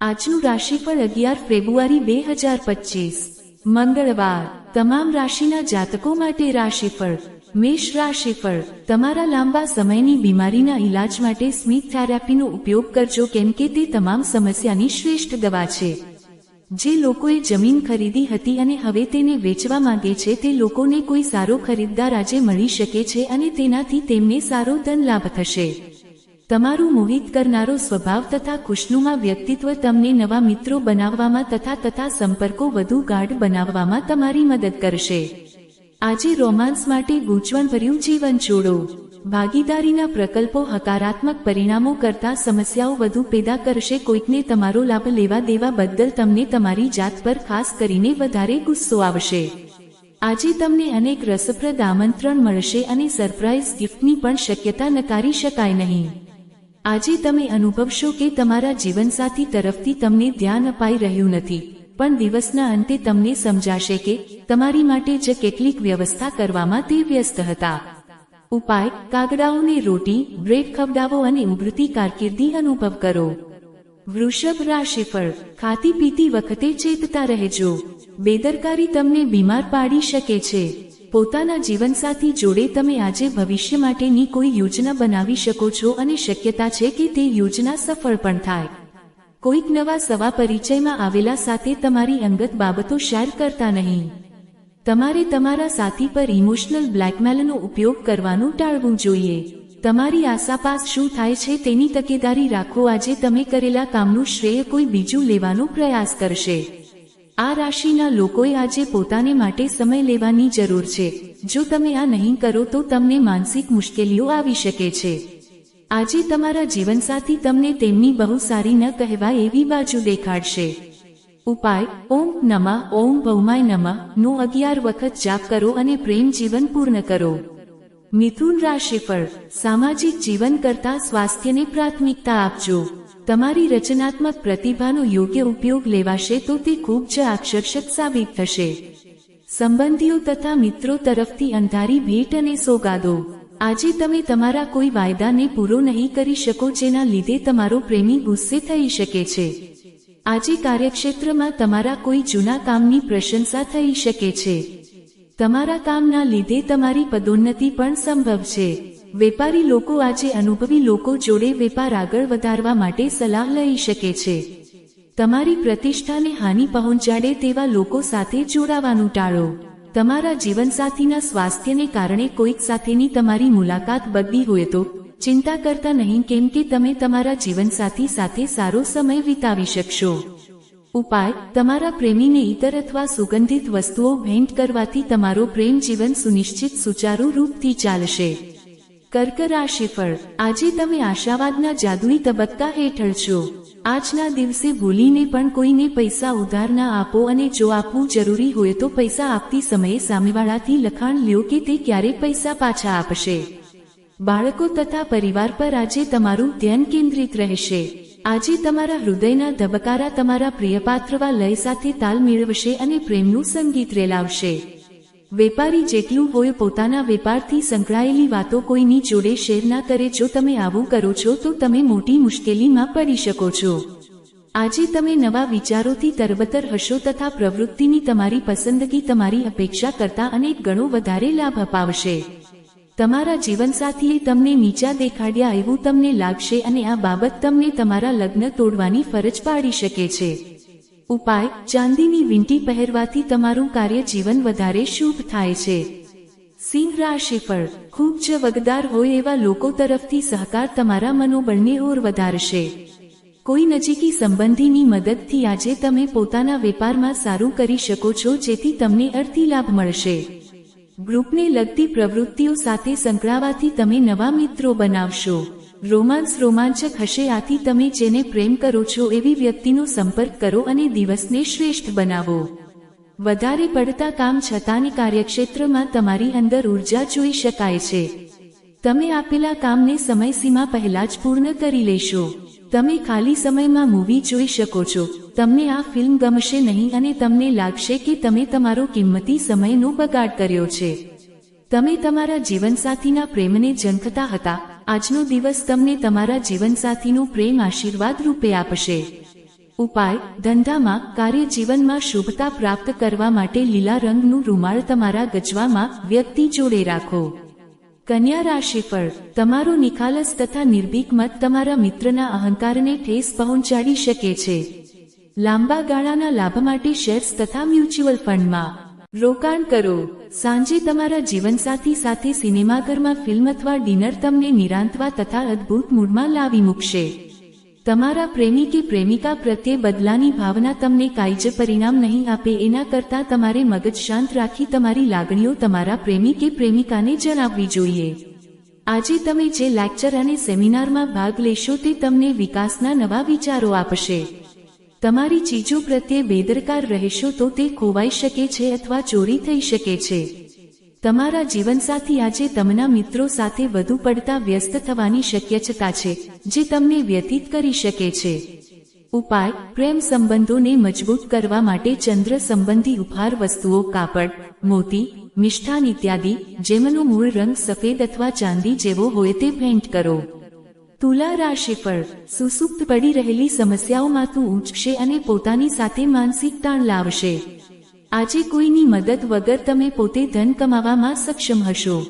આજનું રાશિફળ અગિયાર ફેબ્રુઆરી બે હજાર પચીસ. મંગળવાર. તમામ રાશિના જાતકો માટે રાશિફળ. મેષ રાશિફળ. તમારા લાંબા સમયની બીમારીના ઇલાજ માટે સ્મિથ થેરાપીનો ઉપયોગ કરજો કેમ કે તે તમામ સમસ્યાની શ્રેષ્ઠ દવા છે. જે લોકોએ જમીન ખરીદી હતી અને હવે તેને વેચવા માંગે છે તે લોકોને કોઈ સારો ખરીદદાર આજે મળી શકે છે અને તેનાથી તેમને સારો ધન લાભ થશે. તમારું મોહિત કરનારો સ્વભાવ તથા ખુશનુમા વ્યક્તિત્વ તમને નવા મિત્રો બનાવવામાં તથા તથા સંપર્કો વધુ ગાઢ બનાવવામાં તમારી મદદ કરશે. આજે રોમાન્સ માટે ગૂંચવણભર્યું જીવન જોડો ભાગીદારીના પ્રકલ્પો હકારાત્મક પરિણામો કરતા સમસ્યાઓ વધુ પેદા કરશે. કોઈકને તમારો લાભ લેવા દેવા બદલ તમને તમારી જાત પર ખાસ કરીને વધારે ગુસ્સો આવશે. આજે તમને અનેક રસપ્રદ આમંત્રણ મળશે અને સરપ્રાઇઝ ગિફ્ટની પણ શક્યતા નકારી શકાય નહીં. આજે તમે અનુભવશો કે તમારા જીવનસાથી તરફથી તમને ધ્યાન અપાઈ રહ્યું નથી, પણ દિવસના અંતે તમને સમજાશે કે તમારી માટે જ કેટલીક વ્યવસ્થા કરવામાં તે વ્યસ્ત હતા. ઉપાય, કાગડાઓને રોટી, બ્રેડ ખવડાવો અને ઉભરતી કારકિર્દી અનુભવ કરો. વૃષભ રાશિફળ ખાતી પીતી વખતે ચેતતા રહેજો. બેદરકારી તમને બીમાર પાડી શકે છે. પોતાના જીવનસાથી જોડે તમે આજે ભવિષ્ય માટેની કોઈ યોજના બનાવી શકો છો અને શક્યતા છે કે તે યોજના સફળ પણ થાય. કોઈક નવા સવા પરિચયમાં આવેલા સાથે તમારી અંગત બાબતો શેર કરતા નહીં. તમારે તમારા સાથી પર ઇમોશનલ બ્લેકમેલનો ઉપયોગ કરવાનું ટાળવું જોઈએ. તમારી આસાપાસ શું થાય છે તેની તકેદારી રાખો. આજે તમે કરેલા કામનું શ્રેય કોઈ બીજું લેવાનો પ્રયાસ કરશે. આ રાશિના લોકોએ આજે પોતાને માટે સમય લેવાની જરૂર છે. જો તમે આ નહીં કરો તો તમને માનસિક મુશ્કેલીઓ આવી શકે છે. આજે તમારા જીવનસાથી તમને તેમની બહુ સારી ન કહેવાય એવી બાજુ દેખાડશે. ઉપાય, ઓમ નમા, ઓમ ભૌમાય નમા, નો અગિયાર વખત જાપ કરો અને પ્રેમ જીવન પૂર્ણ કરો. મિથુન રાશિફળ સામાજિક જીવન કરતા સ્વાસ્થ્યને પ્રાથમિકતા આપજો. તમારી રચનાત્મક પ્રતિભાનો યોગ્ય ઉપયોગ લેવાશે તો તે ખૂબ જ આકર્ષક સાબિત થશે. સંબંધીઓ તથા મિત્રો તરફથી અંધારી ભેટ અને સોગાદો. આજે તમે તમારા કોઈ વાયદાને પૂરો નહીં કરી શકો જેના લીધે તમારો પ્રેમી ગુસ્સે થઈ શકે છે. આજે કાર્યક્ષેત્રમાં તમારા કોઈ જૂના કામની પ્રશંસા થઈ શકે છે. તમારા કામના લીધે તમારી પદોન્નતિ પણ સંભવ છે. વેપારી લોકો આજે અનુભવી લોકો જોડે વેપાર આગળ વધારવા માટે સલાહ લઈ શકે છે. તમારી પ્રતિષ્ઠાને હાનિ પહોંચાડે તેવા લોકો સાથે જોડાવાનું ટાળો. તમારા જીવનસાથીના સ્વાસ્થ્યને કારણે કોઈક સાથેની તમારી મુલાકાત બદલી હોય તો ચિંતા કરતા નહીં કેમ કે તમે તમારા જીવનસાથી સાથે સારો સમય વિતાવી શકશો. ઉપાય, તમારા પ્રેમીને ઇતર અથવા સુગંધિત વસ્તુઓ ભેન્ટ કરવાથી તમારો પ્રેમ જીવન સુનિશ્ચિત સુચારુ રૂપથી ચાલશે. કર્ક રાશિફળ આજે તમે આશાવાદના જાદુઈ તબક્કા હેઠળ છો. આજના દિવસે ભૂલીને પણ કોઈને પૈસા ઉધાર ના આપો અને જો આપવું જરૂરી હોય તો પૈસા આપતી સમયે સામેવાળાથી લખાણ લ્યો કે તે ક્યારે પૈસા પાછા આપશે. બાળકો તથા પરિવાર પર આજે તમારું ધ્યાન કેન્દ્રિત રહેશે. આજે તમારા હૃદયના ધબકારા તમારા પ્રિયપાત્રવા લય સાથે તાલ મેળવશે અને પ્રેમનું સંગીત રેલાવશે. વેપારી જેટલું હોય પોતાના વેપારથી સંકળાયેલી વાતો કોઈની જોડે શેર ના કરે જો તમે આવું કરો છો તો તમે મોટી મુશ્કેલીમાં પડી શકો છો. આજે તમે નવા વિચારોથી તરબતર હશો તથા પ્રવૃત્તિની તમારી પસંદગી તમારી અપેક્ષા કરતા અનેક ગણો વધારે લાભ અપાવશે. તમારા જીવનસાથીએ તમને નીચા દેખાડ્યા એવું તમને લાગશે અને આ બાબત તમને તમારા લગ્ન તોડવાની ફરજ પાડી શકે છે. ઉપાય, ચાંદીની વીંટી પહેરવાથી તમારું કાર્ય જીવન વધારે શુભ થાય છે. સિંહ રાશિફળ ખૂબ જ વગદાર હોય એવા લોકો તરફથી સહકાર તમારા મનોબળને ઓર વધારશે. કોઈ નજીકી સંબંધીની મદદથી આજે તમે પોતાના વેપારમાં સારું કરી શકો છો જેથી તમને અર્થી લાભ મળશે. ગ્રુપને લગતી પ્રવૃત્તિઓ સાથે સંકળાવાથી તમે નવા મિત્રો બનાવશો. રોમાંસ રોમાંચક હશે આથી તમે જેને પ્રેમ કરો છો એવી વ્યક્તિનો સંપર્ક કરો અને દિવસને શ્રેષ્ઠ બનાવો. વધારે પડતા કામ છતાંની કાર્યક્ષેત્રમાં તમારી અંદર ઊર્જા જોઈ શકાય છે. તમે આપેલા કામને સમયસીમા પહેલા જ પૂર્ણ કરી લેશો. તમે ખાલી સમયમાં મૂવી જોઈ શકો છો. તમને આ ફિલ્મ ગમશે નહીં અને તમને લાગશે કે તમે તમારો કિંમતી સમયનો બગાડ કર્યો છે. તમે તમારા જીવનસાથીના પ્રેમને ઝંખતા હતા. આજનો દિવસ તમને તમારા જીવનસાથીનો પ્રેમ આશીર્વાદ રૂપે આપશે. ઉપાય, ધંધામાં કાર્ય જીવનમાં શુભતા પ્રાપ્ત કરવા માટે લીલા રંગનું રૂમાળ તમારા ગજવામાં વ્યક્તિ જોડે રાખો. કન્યા રાશિફળ તમારો નિખાલસ તથા નિર્ભીક મત તમારા મિત્રના અહંકારને ઠેસ પહોંચાડી શકે છે. લાંબા ગાળાના લાભ માટે શેર્સ તથા મ્યુચ્યુઅલ ફંડમાં રોકાણ કરો. સાંજે તમારા જીવનસાથી સાથે સિનેમાઘરમાં ફિલ્મ અથવા ડિનર તમને નિરાંતવા તથા અદ્ભુત મૂડમાં લાવી મૂકશે. તમારા પ્રેમી કે પ્રેમિકા પ્રત્યે બદલાની ભાવના તમને કાયજ પરિણામ નહીં આપે એના કરતાં તમારે મગજ શાંત રાખી તમારી લાગણીઓ તમારા પ્રેમી કે પ્રેમિકાને જણાવવી જોઈએ. આજે તમે જે લેક્ચર અને સેમિનારમાં ભાગ લેશો તે તમને વિકાસના નવા વિચારો આપશે. તમારી ચીજો પ્રત્યે બેદરકાર રહેશો તો તે ખોવાઈ શકે છે અથવા ચોરી થઈ શકે છે. તમારા જીવનસાથી આજે તમના મિત્રો સાથે વધુ પડતા વ્યસ્ત થવાની શક્યતા છે, જે તમને વ્યતીત કરી શકે છે. ઉપાય, પ્રેમ સંબંધોને મજબૂત કરવા માટે ચંદ્ર સંબંધી ઉપહાર વસ્તુઓ, કાપડ, મોતી, મિષ્ઠાન ઇત્યાદિ, જેમનો મૂળ રંગ સફેદ અથવા ચાંદી જેવો હોય તે ભેન્ટ કરો. તુલા રાશિ પર સુસુપ્ત પડી રહેલી સમસ્યાઓમાં તું ઊંચશે અને પોતાની સાથે માનસિક તાણ લાવશે. આજે કોઈની મદદ વગર તમે પોતે ધન કમાવામાં સક્ષમ હશો.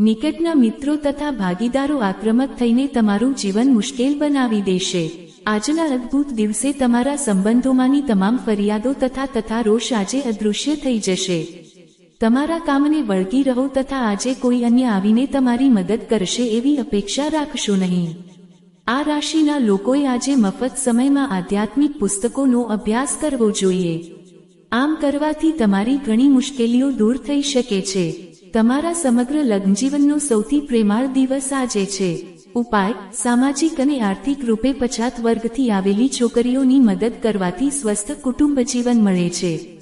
નિકટના મિત્રો તથા ભાગીદારો આક્રમક થઈને તમારું જીવન મુશ્કેલ બનાવી દેશે. આજના અદ્ભુત દિવસે તમારા સંબંધોમાંની તમામ ફરિયાદો તથા તથા રોષ આજે અદૃશ્ય થઈ જશે. તમારા કામને વળગી રહો તથા આજે કોઈ અન્ય આવીને તમારી મદદ કરશે એવી અપેક્ષા રાખશો નહીં. આ રાશિના લોકોએ આજે મફત સમયમાં આધ્યાત્મિક પુસ્તકોનો અભ્યાસ કરવો જોઈએ. આમ કરવાથી તમારી ઘણી મુશ્કેલીઓ દૂર થઈ શકે છે. તમારા સમગ્ર લગ્નજીવનનો સૌથી પ્રેમાળ દિવસ આજે છે. ઉપાય, સામાજિક અને આર્થિક રૂપે પછાત વર્ગથી આવેલી છોકરીઓની મદદ કરવાથી સ્વસ્થ કુટુંબ જીવન મળે છે.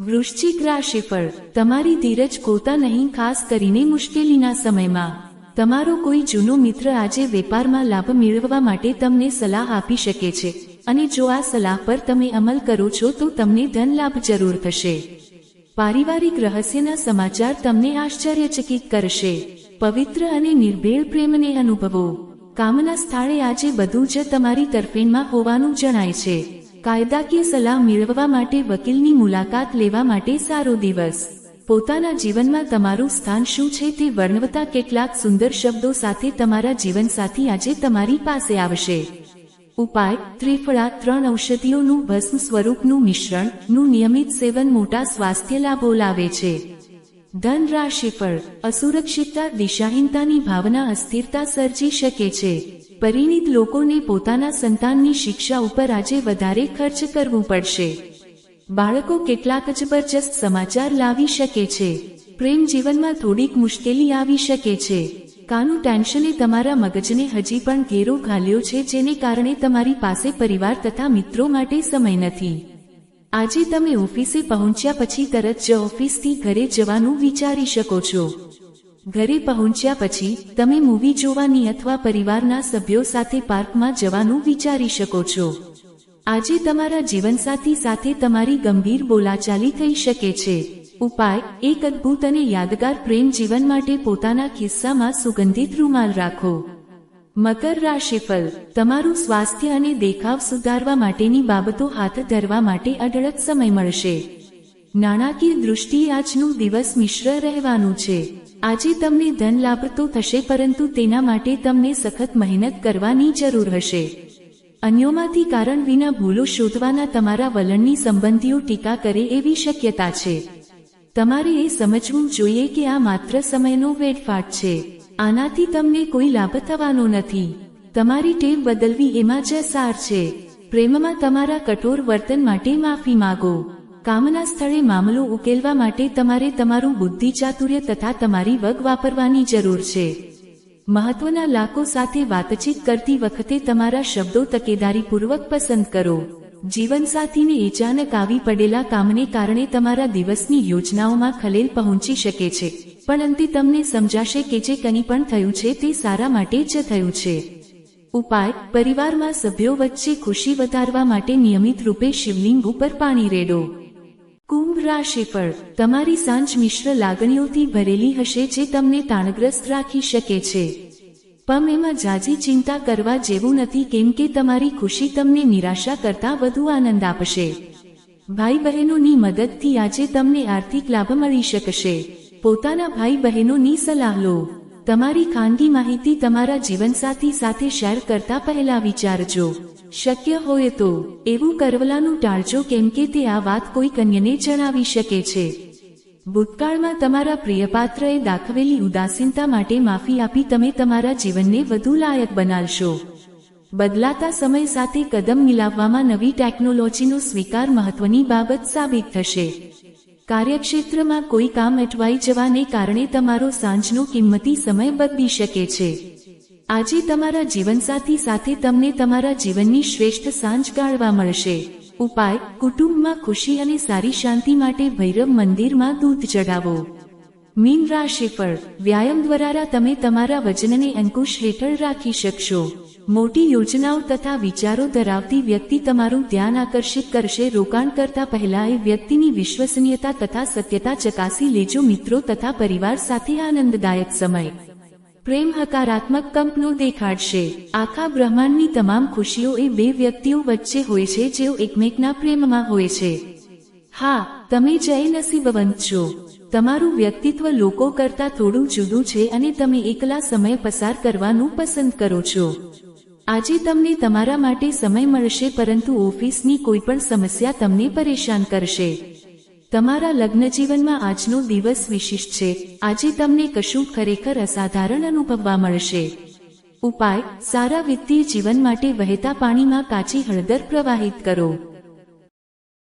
વૃશ્ચિક રાશિફળ તમારી ધીરજ કોતા નહીં, ખાસ કરીને મુશ્કેલીના સમયમાં. તમારો કોઈ જૂનો મિત્ર આજે વેપારમાં લાભ મેળવવા માટે તમને સલાહ આપી શકે છે. અને જો આ સલાહ પર તમે અમલ કરો છો, તો તમને ધન લાભ જરૂર થશે. પારિવારિક રહસ્યના સમાચાર તમને આશ્ચર્યચકિત કરશે. પવિત્ર અને નિર્ભેળ પ્રેમને અનુભવો. કામના સ્થળે આજે બધું જ તમારી તરફેણમાં હોવાનું જણાય છે. કાયદાકીય સલાહ મેળવવા માટે વકીલની મુલાકાત લેવા માટે સારો દિવસ. પોતાના જીવનમાં તમારું સ્થાન શું છે તે વર્ણવતા કેટલાક સુંદર શબ્દો સાથે તમારા જીવનસાથી આજે તમારી પાસે આવશે. ઉપાય, ત્રિફળા, ત્રણ ઔષધિઓનું ભસ્મ સ્વરૂપનું મિશ્રણ, નું નિયમિત સેવન મોટા સ્વાસ્થ્ય લાભો લાવે છે. ધન રાશિ પર અસુરક્ષિતતા, દિશાહીનતાની ભાવના, અસ્થિરતા સર્જી શકે છે. પરિણીત લોકોને પોતાના સંતાનની શિક્ષા ઉપર આજે વધારે ખર્ચ કરવું પડશે. બાળકો કેટલાક જબરજસ્ત સમાચાર લાવી શકે છે. પ્રેમ જીવનમાં થોડીક મુશ્કેલી આવી શકે છે. કાનું ટેન્શને તમારા મગજને હજી પણ ઘેરો ઘાલ્યો છે જેને કારણે તમારી પાસે પરિવાર તથા મિત્રો માટે સમય નથી. આજે તમે ઓફિસે પહોંચ્યા પછી તરત જ ઓફિસથી ઘરે જવાનું વિચારી શકો છો. ઘરે પહોંચ્યા પછી તમે મૂવી જોવાની અથવા પરિવારના સભ્યો સાથે પાર્કમાં જવાનું વિચારી શકો છો. આજે તમારા જીવનસાથી સાથે તમારી ગંભીર બોલાચાલી થઈ શકે છે. ઉપાય, એક અદ્ભુત અને યાદગાર પ્રેમ જીવન માટે પોતાના ખિસ્સામાં સુગંધિત રૂમાલ રાખો. મકર રાશિફળ, તમારું સ્વાસ્થ્ય અને દેખાવ સુધારવા માટેની બાબતો હાથ ધરવા માટે અઢળક સમય મળશે. નાણાકીય દૃષ્ટિએ આજનું દિવસ મિશ્ર રહેવાનું છે. આજે તમને ધન લાભ તો થશે, પરંતુ તેના માટે તમને સખત મહેનત કરવાની જરૂર હશે. અન્યોમાંથી કારણ વિના ભૂલો શોધવાના તમારા વલણની સંબંધીઓ ટીકા કરે એવી શક્યતા છે. તમારે એ સમજવું જોઈએ કે આ માત્ર સમયનો વેડફાટ છે. આનાથી તમને કોઈ લાભ થવાનો નથી. તમારી ટેવ બદલવી એમાં જ સાર છે. પ્રેમમાં તમારા કઠોર વર્તન માટે માફી માગો. કામના સ્થળે મામલો ઉકેલવા માટે તમારે તમારું બુદ્ધિ ચાતુર્ય તથા તમારી વગ વાપરવાની જરૂર છે. મહત્વના લાકો સાથે વાતચીત કરતી વખતે તમારા શબ્દો તકેદારીપૂર્વક પસંદ કરો. જીવનસાથીને અચાનક આવી પડેલા કામને કારણે તમારા દિવસની યોજનાઓમાં ખલેલ પહોંચી શકે છે. પણ અંતે તમને સમજાશે કે જે કંઈ પણ થયું છે તે સારા માટે જ થયું છે. ઉપાય, પરિવારમાં સભ્યો વચ્ચે ખુશી વધારવા માટે નિયમિત રૂપે શિવલિંગ ઉપર પાણી રેડો. કુંભ રાશિફળ તમારી સાંજ મિશ્ર લાગણીઓથી ભરેલી હશે જે તમને તાણગ્રસ્ત રાખી શકે છે. પણ એમાં જાજી ચિંતા કરવા જેવું નથી કેમ કે તમારી ખુશી તમને નિરાશા કરતાં વધુ આનંદ આપશે. ભાઈ બહેનોની મદદથી આજે તમને આર્થિક લાભ મળી શકશે. પોતાના ભાઈ બહેનોની સલાહ લો. તમારી ખાનગી માહિતી તમારા જીવનસાથી સાથે શેર કરતા પહેલા વિચારજો. શક્ય હોય તો, એવું કરવલાનું ટાળજો કેમ કે તે આ વાત કોઈ કન્યને જણાવી શકે છે. ભૂતકાળમાં તમારા પ્રિયપાત્રએ દાખવેલી ઉદાસીનતા માટે માફી આપી તમે તમારા જીવનને વધુ લાયક બનાવશો. બદલાતા સમય સાથે કદમ મિલાવવામાં નવી ટેકનોલોજીનો સ્વીકાર મહત્વની બાબત સાબિત થશે. કાર્યક્ષેત્રમાં કોઈ કામ અટવાઈ જવાને કારણે તમારો સાંજનો કિંમતી સમય બદલી શકે છે. આજે તમારા જીવનસાથી સાથે તમને તમારા જીવનની શ્રેષ્ઠ સાંજ ગાળવા મળશે. ઉપાય, કુટુંબમાં ખુશી અને સારી શાંતિ માટે ભૈરવ મંદિરમાં દૂધ ચડાવો મીન રાશિફળ વ્યાયામ દ્વારા તમે તમારા વજનને અંકુશ હેઠળ રાખી શકશો. મોટી યોજનાઓ તથા વિચારો ધરાવતી વ્યક્તિ તમારું ધ્યાન આકર્ષિત કરશે. રોકાણ કરતા પહેલા એ વ્યક્તિની વિશ્વસનીયતા તથા સત્યતા ચકાસી લેજો મિત્રો તથા પરિવાર સાથે આનંદદાયક સમય. પ્રેમ હકારાત્મક કંપનું દેખાડશે. આખા બ્રહ્માંડની તમામ ખુશીઓ એ બે વ્યક્તિઓ વચ્ચે હોય છે જેઓ એકમેકના પ્રેમમાં હોય છે. હા, તમે જય નસીબવંત છો. તમારું વ્યક્તિત્વ લોકો કરતા થોડું જુદું છે અને તમે એકલા સમય પસાર કરવાનું પસંદ કરો છો. આજે તમને તમારા માટે સમય મળશે પરંતુ ઓફિસની કોઈ પણ સમસ્યા તમને પરેશાન કરશે. તમારા લગ્ન જીવનમાં આજનો દિવસ વિશિષ્ટ છે. આજે તમને કશું ખરેખર અસાધારણ અનુભવવા મળશે. ઉપાય, સારા વિત્તીય જીવન માટે વહેતા પાણીમાં કાચી હળદર પ્રવાહિત કરો.